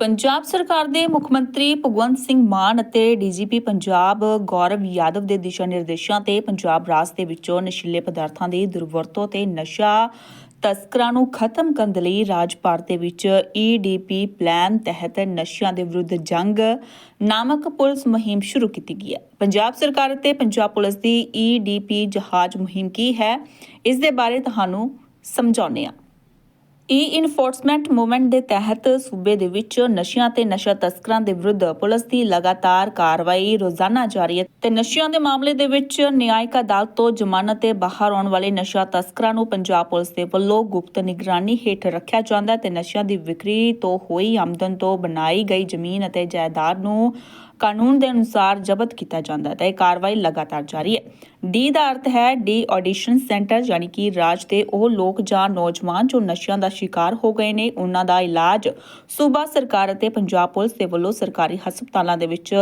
ਪੰਜਾਬ ਸਰਕਾਰ ਦੇ ਮੁੱਖ ਮੰਤਰੀ ਭਗਵੰਤ ਸਿੰਘ ਮਾਨ ਅਤੇ ਡੀਜੀਪੀ ਪੰਜਾਬ ਗੌਰਵ ਯਾਦਵ ਦੇ ਦਿਸ਼ਾ ਨਿਰਦੇਸ਼ਾਂ ਤੇ ਪੰਜਾਬ ਰਾਜ ਦੇ ਵਿੱਚੋਂ ਨਸ਼ੀਲੇ ਪਦਾਰਥਾਂ ਦੀ ਦੁਰਵਰਤੋਂ ਤੇ ਨਸ਼ਾ ਤਸਕਰਾਂ ਨੂੰ ਖਤਮ ਕਰਨ ਦੇ ਲਈ ਰਾਜ ਭਰ ਦੇ ਵਿੱਚ ਈਡੀਪੀ ਪਲਾਨ ਤਹਿਤ ਨਸ਼ਿਆਂ ਦੇ ਵਿਰੁੱਧ ਜੰਗ ਨਾਮਕ ਪੁਲਿਸ ਮੁਹਿੰਮ ਸ਼ੁਰੂ ਕੀਤੀ ਗਈ ਹੈ। ਪੰਜਾਬ ਸਰਕਾਰ ਅਤੇ ਪੰਜਾਬ ਪੁਲਿਸ ਦੀ ਈਡੀਪੀ ਜਹਾਜ਼ ਮੁਹਿੰਮ ਕੀ ਹੈ? ਇਸ ਦੇ ਬਾਰੇ ਤੁਹਾਨੂੰ ਸਮਝਾਉਂਦੇ ਹਾਂ। ਈ ਇਨਫੋਰਸਮੈਂਟ ਮੂਵਮੈਂਟ ਦੇ ਤਹਿਤ ਸੂਬੇ ਦੇ ਵਿੱਚ ਨਸ਼ਿਆਂ ਤੇ ਨਸ਼ਾ ਤਸਕਰਾਂ ਦੇ ਵਿਰੁੱਧ ਪੁਲਿਸ ਦੀ ਲਗਾਤਾਰ ਕਾਰਵਾਈ ਰੋਜ਼ਾਨਾ ਜਾਰੀ ਹੈ ਤੇ ਨਸ਼ਿਆਂ ਦੇ ਮਾਮਲੇ ਦੇ ਵਿੱਚ ਨਿਆਇਕ ਅਦਾਲਤ ਤੋਂ ਜ਼ਮਾਨਤ ਤੇ ਬਾਹਰ ਆਉਣ ਵਾਲੇ ਨਸ਼ਾ ਤਸਕਰਾਂ ਨੂੰ ਪੰਜਾਬ ਪੁਲਿਸ ਦੇ ਵੱਲੋਂ ਗੁਪਤ ਨਿਗਰਾਨੀ ਹੇਠ ਰੱਖਿਆ ਜਾਂਦਾ ਹੈ ਤੇ ਨਸ਼ਿਆਂ ਦੀ ਵਿਕਰੀ ਤੋਂ ਹੋਈ ਆਮਦਨ ਤੋਂ ਬਣਾਈ ਗਈ ਜ਼ਮੀਨ ਅਤੇ ਜਾਇਦਾਦ ਨੂੰ ਕਾਨੂੰਨ ਦੇ ਅਨੁਸਾਰ ਜ਼ਬਤ ਕੀਤਾ ਜਾਂਦਾ ਹੈ ਤੇ ਇਹ ਕਾਰਵਾਈ ਲਗਾਤਾਰ ਜਾਰੀ ਹੈ। ਡੀ ਦਾ ਅਰਥ ਹੈ ਡੀ ਆਡੀਸ਼ਨ ਸੈਂਟਰ ਯਾਨੀ ਕਿ ਰਾਜ ਦੇ ਉਹ ਲੋਕ ਜਾਂ ਨੌਜਵਾਨ ਜੋ ਨਸ਼ਿਆਂ ਦਾ ਸ਼ਿਕਾਰ ਹੋ ਗਏ ਨੇ, ਉਹਨਾਂ ਦਾ ਇਲਾਜ ਸੂਬਾ ਸਰਕਾਰ ਅਤੇ ਪੰਜਾਬ ਪੁਲਿਸ ਦੇ ਵੱਲੋਂ ਸਰਕਾਰੀ ਹਸਪਤਾਲਾਂ ਦੇ ਵਿੱਚ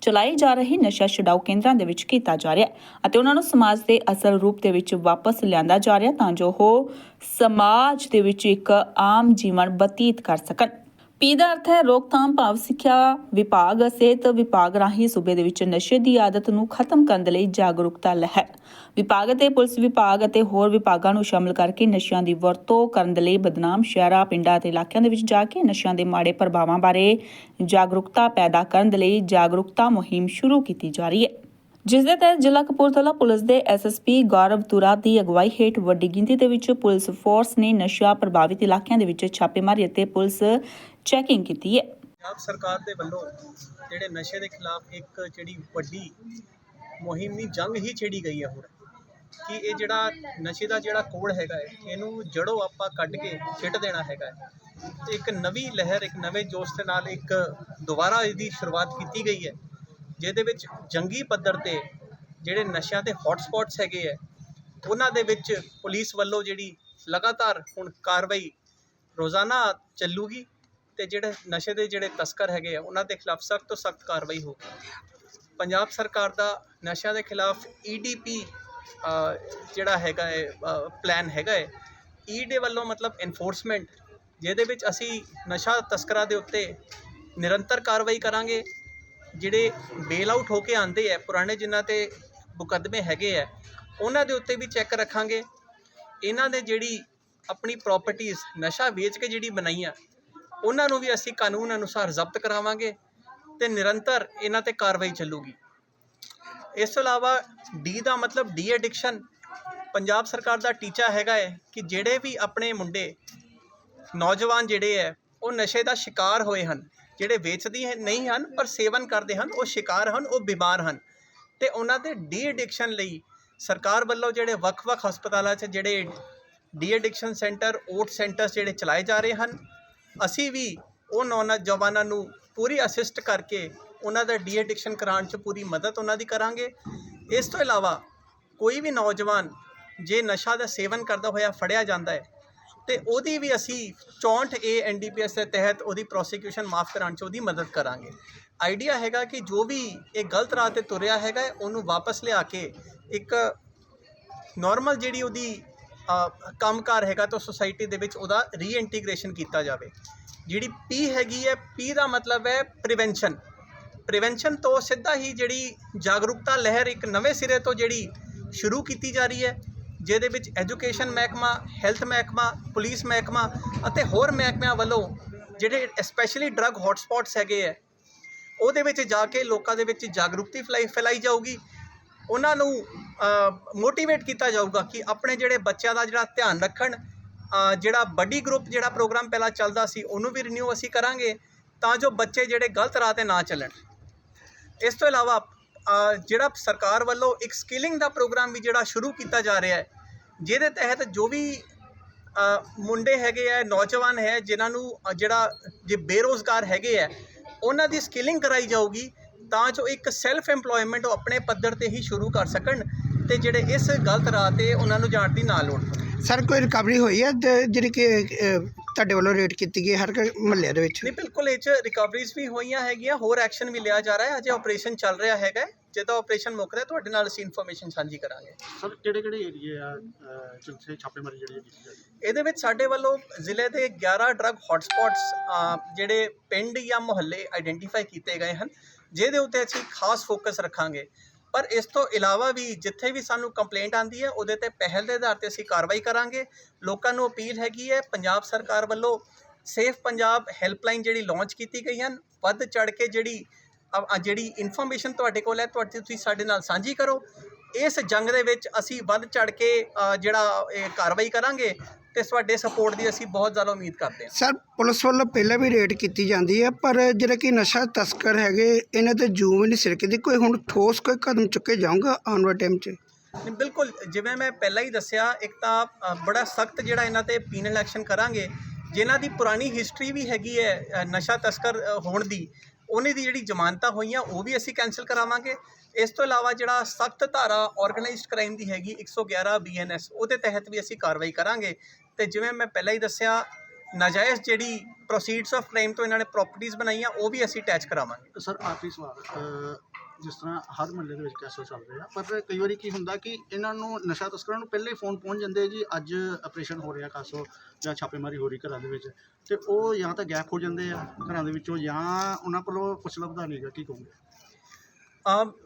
ਚਲਾਏ ਜਾ ਰਹੇ ਨਸ਼ਾ ਛਡਾਊ ਕੇਂਦਰਾਂ ਦੇ ਵਿੱਚ ਕੀਤਾ ਜਾ ਰਿਹਾ ਅਤੇ ਉਹਨਾਂ ਨੂੰ ਸਮਾਜ ਦੇ ਅਸਲ ਰੂਪ ਦੇ ਵਿੱਚ ਵਾਪਸ ਲਿਆਂਦਾ ਜਾ ਰਿਹਾ ਤਾਂ ਜੋ ਉਹ ਸਮਾਜ ਦੇ ਵਿੱਚ ਇੱਕ ਆਮ ਜੀਵਨ ਬਤੀਤ ਕਰ ਸਕਣ। ਪੀ ਦਾ ਅਰਥ ਹੈ ਰੋਕਥਾਮ ਭਾਵ ਸਿੱਖਿਆ ਵਿਭਾਗ, ਸਿਹਤ ਵਿਭਾਗ ਰਾਹੀਂ ਸੂਬੇ ਦੇ ਵਿੱਚ ਨਸ਼ੇ ਦੀ ਆਦਤ ਨੂੰ ਖਤਮ ਕਰਨ ਦੇ ਲਈ ਜਾਗਰੂਕਤਾ ਲਹਿਰ। ਵਿਭਾਗ ਅਤੇ ਪੁਲਿਸ ਵਿਭਾਗ ਅਤੇ ਹੋਰ ਵਿਭਾਗਾਂ ਨੂੰ ਸ਼ਾਮਲ ਕਰਕੇ ਨਸ਼ਿਆਂ ਦੀ ਵਰਤੋਂ ਕਰਨ ਦੇ ਲਈ ਬਦਨਾਮ ਸ਼ਹਿਰਾਂ, ਪਿੰਡਾਂ ਅਤੇ ਇਲਾਕਿਆਂ ਦੇ ਵਿੱਚ ਜਾ ਕੇ ਨਸ਼ਿਆਂ ਦੇ ਮਾੜੇ ਪ੍ਰਭਾਵਾਂ ਬਾਰੇ ਜਾਗਰੂਕਤਾ ਪੈਦਾ ਕਰਨ ਦੇ ਲਈ ਜਾਗਰੂਕਤਾ ਮੁਹਿੰਮ ਸ਼ੁਰੂ ਕੀਤੀ ਜਾ ਰਹੀ ਹੈ। ਜਿਸ ਦੇ ਤਹਿਤ ਜ਼ਿਲ੍ਹਾ ਕਪੂਰਥਲਾ ਪੁਲਿਸ ਦੇ ਐਸਐਸਪੀ ਗੌਰਵ ਤੁਰਾ ਦੀ ਅਗਵਾਈ ਹੇਠ ਵੱਡੀ ਗਿਣਤੀ ਦੇ ਵਿੱਚ ਪੁਲਿਸ ਫੋਰਸ ਨੇ ਨਸ਼ਾ ਪ੍ਰਭਾਵਿਤ ਇਲਾਕਿਆਂ ਦੇ ਵਿੱਚ ਛਾਪੇਮਾਰੀ ਅਤੇ ਪੁਲਿਸ ਚੈਕਿੰਗ ਕੀਤੀ ਹੈ। ਪੰਜਾਬ ਸਰਕਾਰ ਦੇ ਵੱਲੋਂ ਜਿਹੜੇ ਨਸ਼ੇ ਦੇ ਖਿਲਾਫ ਇੱਕ ਜਿਹੜੀ ਵੱਡੀ ਮੁਹਿੰਮ ਨਹੀਂ ਜੰਗ ਹੀ ਛੇੜੀ ਗਈ ਹੈ ਹੁਣ, ਕਿ ਇਹ ਜਿਹੜਾ ਨਸ਼ੇ ਦਾ ਜਿਹੜਾ ਕੋੜ ਹੈਗਾ ਹੈ, ਇਹਨੂੰ ਜੜੋਂ ਆਪਾਂ ਕੱਢ ਕੇ ਛਿੱਟ ਦੇਣਾ ਹੈਗਾ ਹੈ। ਇੱਕ ਨਵੀਂ ਲਹਿਰ, ਇੱਕ ਨਵੇਂ ਜੋਸ਼ ਦੇ ਨਾਲ ਇੱਕ ਦੁਬਾਰਾ ਇਹਦੀ ਸ਼ੁਰੂਆਤ ਕੀਤੀ ਗਈ ਹੈ। ਜਿਹਦੇ ਵਿੱਚ ਜੰਗੀ ਪੱਧਰ ਤੇ ਜਿਹੜੇ ਨਸ਼ਿਆਂ ਦੇ ਹੌਟ ਹੈਗੇ ਹੈ ਉਹਨਾਂ ਦੇ ਵਿੱਚ ਪੁਲਿਸ ਵੱਲੋਂ ਜਿਹੜੀ ਲਗਾਤਾਰ ਹੁਣ ਕਾਰਵਾਈ ਰੋਜ਼ਾਨਾ ਚੱਲੂਗੀ ਤੇ ਜਿਹੜੇ ਨਸ਼ੇ ਦੇ ਜਿਹੜੇ ਤਸਕਰ ਹੈਗੇ ਆ, ਉਹਨਾਂ ਦੇ ਖਿਲਾਫ ਸਖਤ ਤੋਂ ਸਖਤ ਕਾਰਵਾਈ ਹੋਊਗੀ। ਪੰਜਾਬ ਸਰਕਾਰ ਦਾ ਨਸ਼ਿਆਂ ਦੇ ਖਿਲਾਫ ਈਡੀਪੀ ਜਿਹੜਾ ਹੈਗਾ ਹੈ ਪਲਾਨ ਹੈਗਾ ਹੈ ਈ ਦੇ ਵੱਲੋਂ ਮਤਲਬ ਐਨਫੋਰਸਮੈਂਟ ਜਿਹਦੇ ਵਿੱਚ ਅਸੀਂ ਨਸ਼ਾ ਤਸਕਰਾਂ ਦੇ ਉੱਤੇ ਨਿਰੰਤਰ ਕਾਰਵਾਈ ਕਰਾਂਗੇ ਜਿਹੜੇ ਬੇਲ ਆਊਟ ਹੋ ਕੇ ਆਂਦੇ ਆ, ਪੁਰਾਣੇ ਜਿਨ੍ਹਾਂ ਤੇ ਮੁਕੱਦਮੇ ਹੈਗੇ ਆ, ਉਹਨਾਂ ਦੇ ਉੱਤੇ ਵੀ ਚੈੱਕ ਰੱਖਾਂਗੇ। ਇਹਨਾਂ ਨੇ ਜਿਹੜੀ ਆਪਣੀ ਪ੍ਰਾਪਰਟੀਆਂ ਨਸ਼ਾ ਵੇਚ ਕੇ ਜਿਹੜੀ ਬਣਾਈਆਂ, ਉਹਨਾਂ ਨੂੰ ਵੀ ਅਸੀਂ ਕਾਨੂੰਨ ਅਨੁਸਾਰ ਜ਼ਬਤ ਕਰਾਵਾਂਗੇ ਤੇ ਨਿਰੰਤਰ ਇਹਨਾਂ ਤੇ ਕਾਰਵਾਈ ਚੱਲੂਗੀ। ਇਸ ਤੋਂ ਇਲਾਵਾ ਡੀ ਦਾ ਮਤਲਬ ਡੀ ਐਡਿਕਸ਼ਨ ਪੰਜਾਬ ਸਰਕਾਰ ਦਾ ਟੀਚਾ ਹੈਗਾ ਹੈ ਕਿ ਜਿਹੜੇ ਵੀ ਆਪਣੇ ਮੁੰਡੇ, ਨੌਜਵਾਨ ਜਿਹੜੇ ਹੈ ਉਹ ਨਸ਼ੇ ਦਾ ਸ਼ਿਕਾਰ ਹੋਏ ਹਨ। ਜਿਹੜੇ ਵੇਚਦੀ ਹੈ ਨਹੀਂ ਹਨ, ਪਰ ਸੇਵਨ ਕਰਦੇ ਹਨ, ਉਹ ਸ਼ਿਕਾਰ ਹਨ, ਉਹ ਬਿਮਾਰ ਹਨ। ਤੇ ਉਹਨਾਂ ਦੇ ਡੀ ਐਡਿਕਸ਼ਨ ਲਈ ਸਰਕਾਰ ਵੱਲੋਂ ਜਿਹੜੇ ਵੱਖ-ਵੱਖ ਹਸਪਤਾਲਾਂ 'ਚ ਜਿਹੜੇ ਡੀ ਐਡਿਕਸ਼ਨ ਸੈਂਟਰ, ਓਟ ਸੈਂਟਰਸ ਜਿਹੜੇ ਚਲਾਏ ਜਾ ਰਹੇ ਹਨ, ਅਸੀਂ ਵੀ ਉਹ ਨੌਜਵਾਨਾਂ ਨੂੰ ਪੂਰੀ ਅਸਿਸਟ ਕਰਕੇ ਉਹਨਾਂ ਦਾ ਡੀ ਐਡਿਕਸ਼ਨ ਕਰਾਉਣ 'ਚ ਪੂਰੀ ਮਦਦ ਉਹਨਾਂ ਦੀ ਕਰਾਂਗੇ। ਇਸ ਤੋਂ ਇਲਾਵਾ ਕੋਈ ਵੀ ਨੌਜਵਾਨ ਜੇ ਨਸ਼ਾ ਦਾ ਸੇਵਨ ਕਰਦਾ ਹੋਇਆ, ਫੜਿਆ ਜਾਂਦਾ ਹੈ ਤੇ ਉਹਦੀ ਵੀ ਅਸੀਂ 64 ਏ ਐਨਡੀਪੀਐਸ ਦੇ ਤਹਿਤ ਉਹਦੀ ਪ੍ਰੋਸੀਕਿਊਸ਼ਨ ਮਾਫ ਕਰਾਉਣ 'ਚ ਉਹਦੀ ਮਦਦ ਕਰਾਂਗੇ। ਆਈਡੀਆ ਹੈਗਾ ਕਿ ਜੋ ਵੀ ਇਹ ਗਲਤ ਰਾਹ ਤੇ ਤੁਰਿਆ ਹੈਗਾ ਉਹਨੂੰ ਵਾਪਸ ਲਿਆ ਕੇ ਇੱਕ ਨਾਰਮਲ ਜਿਹੜੀ ਉਹਦੀ ਅ, ਕੰਮਕਾਰ ਹੈਗਾ ਤਾਂ ਸੋਸਾਇਟੀ ਦੇ ਵਿੱਚ ਉਹਦਾ ਰੀਇੰਟੀਗ੍ਰੇਸ਼ਨ ਕੀਤਾ ਜਾਵੇ। ਜਿਹੜੀ ਪੀ ਹੈਗੀ ਹੈ ਪੀ ਦਾ ਮਤਲਬ ਹੈ ਪ੍ਰੀਵੈਂਸ਼ਨ ਪ੍ਰੀਵੈਂਸ਼ਨ ਤੋਂ ਸਿੱਧਾ ਹੀ ਜਿਹੜੀ ਜਾਗਰੂਕਤਾ ਲਹਿਰ ਇੱਕ ਨਵੇਂ ਸਿਰੇ ਤੋਂ ਜਿਹੜੀ ਸ਼ੁਰੂ ਕੀਤੀ ਜਾ ਰਹੀ ਹੈ ਜਿਹਦੇ ਵਿੱਚ ਐਜੂਕੇਸ਼ਨ ਮਹਿਕਮਾ, ਹੈਲਥ ਮਹਿਕਮਾ, ਪੁਲਿਸ ਮਹਿਕਮਾ ਅਤੇ ਹੋਰ ਮਹਿਕਮਿਆਂ ਵੱਲੋਂ ਜਿਹੜੇ ਸਪੈਸ਼ਲੀ ਡਰੱਗ ਹੌਟਸਪੌਟਸ ਹੈਗੇ ਹੈ ਉਹਦੇ ਵਿੱਚ ਜਾ ਕੇ ਲੋਕਾਂ ਦੇ ਵਿੱਚ ਜਾਗਰੂਕਤੀ ਫੈਲਾਈ ਫੈਲਾਈ ਜਾਊਗੀ। ਉਹਨਾਂ ਨੂੰ ਮੋਟੀਵੇਟ ਕੀਤਾ ਜਾਊਗਾ ਕਿ ਆਪਣੇ ਜਿਹੜੇ ਬੱਚਿਆਂ ਦਾ ਜਿਹੜਾ ਧਿਆਨ ਰੱਖਣ ਜਿਹੜਾ ਬੱਡੀ ਗਰੁੱਪ ਜਿਹੜਾ ਪ੍ਰੋਗਰਾਮ ਪਹਿਲਾਂ ਚੱਲਦਾ ਸੀ, ਉਹਨੂੰ ਵੀ ਰਿਨਿਊ ਅਸੀਂ ਕਰਾਂਗੇ ਤਾਂ ਜੋ ਬੱਚੇ ਜਿਹੜੇ ਗਲਤ ਰਾਹ ਤੇ ਨਾ ਚੱਲਣ। ਇਸ ਤੋਂ ਇਲਾਵਾ ਜਿਹੜਾ ਸਰਕਾਰ ਵੱਲੋਂ ਇੱਕ ਸਕਿਲਿੰਗ ਦਾ ਪ੍ਰੋਗਰਾਮ ਵੀ ਜਿਹੜਾ ਸ਼ੁਰੂ ਕੀਤਾ ਜਾ ਰਿਹਾ ਹੈ ਜਿਹਦੇ ਤਹਿਤ ਜੋ ਵੀ ਮੁੰਡੇ ਹੈਗੇ ਆ, ਨੌਜਵਾਨ ਹੈ, ਜਿਨ੍ਹਾਂ ਨੂੰ ਜਿਹੜਾ ਜੇ ਬੇਰੋਜ਼ਗਾਰ ਹੈਗੇ ਆ, ਉਹਨਾਂ ਦੀ ਸਕਿਲਿੰਗ ਕਰਾਈ ਜਾਊਗੀ, ਤਾਂ ਜੋ ਇੱਕ ਸੈਲਫ ਏਮਪਲੋਇਮੈਂਟ ਉਹ ਆਪਣੇ ਪੱਧਰ ਤੇ ਹੀ ਸ਼ੁਰੂ ਕਰ ਸਕਣ ਤੇ ਜਿਹੜੇ ਇਸ ਗਲਤ ਰਾਹ ਤੇ ਉਹਨਾਂ ਨੂੰ ਜਾਣ ਦੀ ਨਾ ਲੋੜ ਸਰ ਕੋਈ ਰਿਕਵਰੀ ਹੋਈ ਹੈ ਜਿਹੜੀ ਕਿ ਤੁਹਾਡੇ ਵੱਲੋਂ ਰੇਟ ਕੀਤੀ ਗਈ ਹਰ ਮਹੱਲੇ ਦੇ ਵਿੱਚ? ਨਹੀਂ ਬਿਲਕੁਲ ਇਹ 'ਚ ਰਿਕਵਰੀਜ਼ ਵੀ ਹੋਈਆਂ ਹੈਗੀਆਂ ਹੋਰ ਐਕਸ਼ਨ ਵੀ ਲਿਆ ਜਾ ਰਿਹਾ ਹੈ। ਅਜੇ ਆਪਰੇਸ਼ਨ ਚੱਲ ਰਿਹਾ ਹੈਗਾ। ਜਦੋਂ ਆਪਰੇਸ਼ਨ ਮੁੱਕਦਾ ਤੁਹਾਡੇ ਨਾਲ ਅਸੀਂ ਇਨਫੋਰਮੇਸ਼ਨ ਸਾਂਝੀ ਕਰਾਂਗੇ। ਸਰ ਕਿਹੜੇ ਕਿਹੜੇ ਏਰੀਏ ਆ ਜਿੱਥੇ ਛਾਪੇਮਾਰੀ ਜਿਹੜੀ ਹੈ ਕੀਤੀ ਜਾ ਰਹੀ ਹੈ? ਇਹਦੇ ਵਿੱਚ ਸਾਡੇ ਵੱਲੋਂ ਜ਼ਿਲ੍ਹੇ ਦੇ 11 ਡਰੱਗ ਹੌਟਸਪੌਟਸ ਜਿਹੜੇ ਪਿੰਡ ਜਾਂ ਮੁਹੱਲੇ ਆਈਡੈਂਟੀਫਾਈ ਕੀਤੇ ਗਏ ਹਨ ਜਿਹਦੇ ਉੱਤੇ ਅਸੀਂ ਖਾਸ ਫੋਕਸ ਰੱਖਾਂਗੇ। ਪਰ ਇਸ ਤੋਂ ਇਲਾਵਾ ਵੀ ਜਿੱਥੇ ਵੀ ਸਾਨੂੰ ਕੰਪਲੇਂਟ ਆਂਦੀ ਹੈ, ਉਹਦੇ ਤੇ ਪਹਿਲ ਦੇ ਆਧਾਰ ਤੇ ਅਸੀਂ ਕਾਰਵਾਈ ਕਰਾਂਗੇ। ਲੋਕਾਂ ਨੂੰ ਅਪੀਲ ਹੈਗੀ ਹੈ, ਪੰਜਾਬ ਸਰਕਾਰ ਵੱਲੋਂ ਸੇਫ ਪੰਜਾਬ ਹੈਲਪਲਾਈਨ ਜਿਹੜੀ ਲਾਂਚ ਕੀਤੀ ਗਈ ਹਨ, ਵੱਧ ਚੜ ਕੇ ਜਿਹੜੀ ਜਿਹੜੀ ਇਨਫੋਰਮੇਸ਼ਨ ਤੁਹਾਡੇ ਕੋਲ ਹੈ, ਤੁਹਾਡੀ ਤੁਸੀਂ ਸਾਡੇ ਨਾਲ ਸਾਂਝੀ ਕਰੋ। ਇਸ ਜੰਗ ਦੇ ਵਿੱਚ ਅਸੀਂ ਵੱਧ ਚੜ ਕੇ ਜਿਹੜਾ ਕਾਰਵਾਈ ਕਰਾਂਗੇ ਤੇ ਤੁਹਾਡੇ ਸਪੋਰਟ ਦੀ ਅਸੀਂ ਬਹੁਤ ਜ਼ਿਆਦਾ ਉਮੀਦ ਕਰਦੇ ਹਾਂ। ਸਰ ਪੁਲਿਸ ਵੱਲੋਂ ਪਹਿਲਾਂ ਵੀ ਰੇਡ ਕੀਤੀ ਜਾਂਦੀ ਹੈ ਪਰ ਜਿਹੜੇ ਕਿ ਨਸ਼ਾ ਤਸਕਰ ਹੈਗੇ ਇਹਨਾਂ ਤੇ ਜੂਮ ਨਹੀਂ ਸਿਰਕਦੀ। ਕੋਈ ਹੁਣ ਠੋਸ ਕੋਈ ਕਦਮ ਚੁੱਕੇ ਜਾਊਗਾ ਆਉਣ ਵਾਲੇ ਟਾਈਮ 'ਚ? ਨਹੀਂ, ਬਿਲਕੁਲ ਜਿਵੇਂ ਮੈਂ ਪਹਿਲਾਂ ਹੀ ਦੱਸਿਆ ਇੱਕ ਤਾਂ ਅ, ਬੜਾ ਸਖਤ ਜਿਹੜਾ ਇਹਨਾਂ ਤੇ ਪੀਨਲ ਐਕਸ਼ਨ ਕਰਾਂਗੇ ਜਿਨ੍ਹਾਂ ਦੀ ਪੁਰਾਣੀ ਹਿਸਟਰੀ ਵੀ ਹੈਗੀ ਹੈ ਅ, ਨਸ਼ਾ ਤਸਕਰ ਅ, ਹੋਣ ਦੀ ਉਹਨੇ ਦੀ ਜਿਹੜੀ ਜ਼ਮਾਨਤਾਂ ਹੋਈਆਂ ਉਹ ਵੀ ਅਸੀਂ ਕੈਨਸਲ ਕਰਾਵਾਂਗੇ। ਇਸ ਤੋਂ ਇਲਾਵਾ ਜਿਹੜਾ ਸਖਤ ਧਾਰਾ ਆਰਗੇਨਾਈਜ਼ਡ ਕ੍ਰਾਈਮ ਦੀ ਹੈਗੀ 111 ਬੀਐਨਐਸ ਉਹਦੇ ਤਹਿਤ ਵੀ ਅਸੀਂ ਕਾਰਵਾਈ ਕਰਾਂਗੇ। ਤੇ ਜਿਵੇਂ ਮੈਂ ਪਹਿਲਾਂ ਹੀ ਦੱਸਿਆ, ਨਾਜਾਇਜ਼ ਜਿਹੜੀ ਪ੍ਰੋਸੀਡਸ ਆਫ ਕ੍ਰਾਈਮ ਤੋਂ ਇਹਨਾਂ ਨੇ ਪ੍ਰਾਪਰਟੀਆਂ ਬਣਾਈਆਂ, ਉਹ ਵੀ ਅਸੀਂ ਅਟੈਚ ਕਰਾਵਾਂਗੇ। ਸਰ ਆਖਰੀ ਸਵਾਲ ਜਿਸ ਤਰ੍ਹਾਂ ਹਰ ਮਹੱਲੇ ਦੇ ਵਿੱਚ ਕੈਸੋ ਚੱਲ ਰਿਹਾ ਪਰ ਕਈ ਵਾਰੀ ਕੀ ਹੁੰਦਾ ਕਿ ਇਹਨਾਂ ਨੂੰ ਨਸ਼ਾ ਤਸਕਰਾਂ ਨੂੰ ਪਹਿਲੇ ਹੀ ਫੋਨ ਪਹੁੰਚ ਜਾਂਦੇ ਜੀ, ਅੱਜ ਆਪਰੇਸ਼ਨ ਹੋ ਰਿਹਾ ਕਾਸੋ ਜਾਂ ਛਾਪੇਮਾਰੀ ਹੋ ਰਹੀ ਘਰਾਂ ਦੇ ਵਿੱਚ, ਤੇ ਉਹ ਜਾਂ ਤਾਂ ਗੈਪ ਹੋ ਜਾਂਦੇ ਆ ਘਰਾਂ ਦੇ ਵਿੱਚੋਂ, ਜਾਂ ਉਹਨਾਂ ਕੋਲੋਂ ਕੁਛ ਲੱਭਦਾ ਨਹੀਂਗਾ ਕੀ ਕਹੋਗੇ?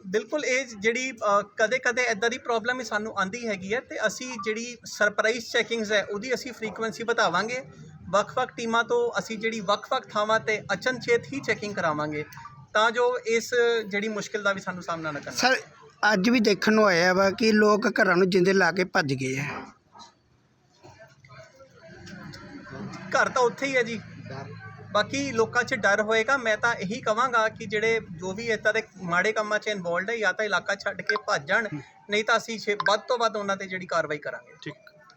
ਬਿਲਕੁਲ ਇਹ ਜਿਹੜੀ ਕਦੇ ਕਦੇ ਇਦਾਂ ਦੀ ਪ੍ਰੋਬਲਮ ਹੀ ਸਾਨੂੰ ਆਂਦੀ ਹੈਗੀ ਹੈ ਤੇ ਅਸੀਂ ਜਿਹੜੀ ਸਰਪ੍ਰਾਈਜ਼ ਚੈਕਿੰਗਸ ਹੈ ਉਹਦੀ ਅਸੀਂ ਫ੍ਰੀਕੁਐਂਸੀ ਵਧਾਵਾਂਗੇ। ਵੱਖ-ਵੱਖ ਟੀਮਾਂ ਤੋਂ ਅਸੀਂ ਜਿਹੜੀ ਵੱਖ-ਵੱਖ ਥਾਵਾਂ ਤੇ ਅਚਨਚੇਤ ਹੀ ਚੈਕਿੰਗ ਕਰਾਵਾਂਗੇ। ਤਾਂ ਜੋ ਇਸ ਜਿਹੜੀ ਮੁਸ਼ਕਿਲ ਦਾ ਵੀ ਸਾਨੂੰ ਸਾਹਮਣਾ ਨਾ ਕਰਨਾ ਸਰ ਅੱਜ ਵੀ ਦੇਖਣ ਨੂੰ ਆਇਆ ਵਾ ਕਿ ਲੋਕ ਘਰਾਂ ਨੂੰ ਜਿੰਦੇ ਲਾ ਕੇ ਭੱਜ ਗਏ ਆ। ਘਰ ਤਾਂ ਉੱਥੇ ਹੀ ਹੈ ਜੀ। ਬਾਕੀ ਲੋਕਾਂ 'ਚ ਡਰ ਹੋਏਗਾ, ਮੈਂ ਤਾਂ ਇਹੀ ਕਵਾਂਗਾ ਕਿ ਜਿਹੜੇ ਜੋ ਵੀ ਇੱਦਾਂ ਦੇ ਮਾੜੇ ਕੰਮਾਂ 'ਚ ਇਨਵੋਲਡ ਹੈ ਜਾਂ ਤਾਂ ਇਲਾਕਾ ਛੱਡ ਕੇ ਭੱਜ ਜਾਣ, ਨਹੀਂ ਤਾਂ ਅਸੀਂ ਛੇ- ਵੱਧ ਤੋਂ ਵੱਧ ਉਹਨਾਂ ਤੇ ਜਿਹੜੀ ਕਾਰਵਾਈ ਕਰਾਂਗੇ। ਠੀਕ।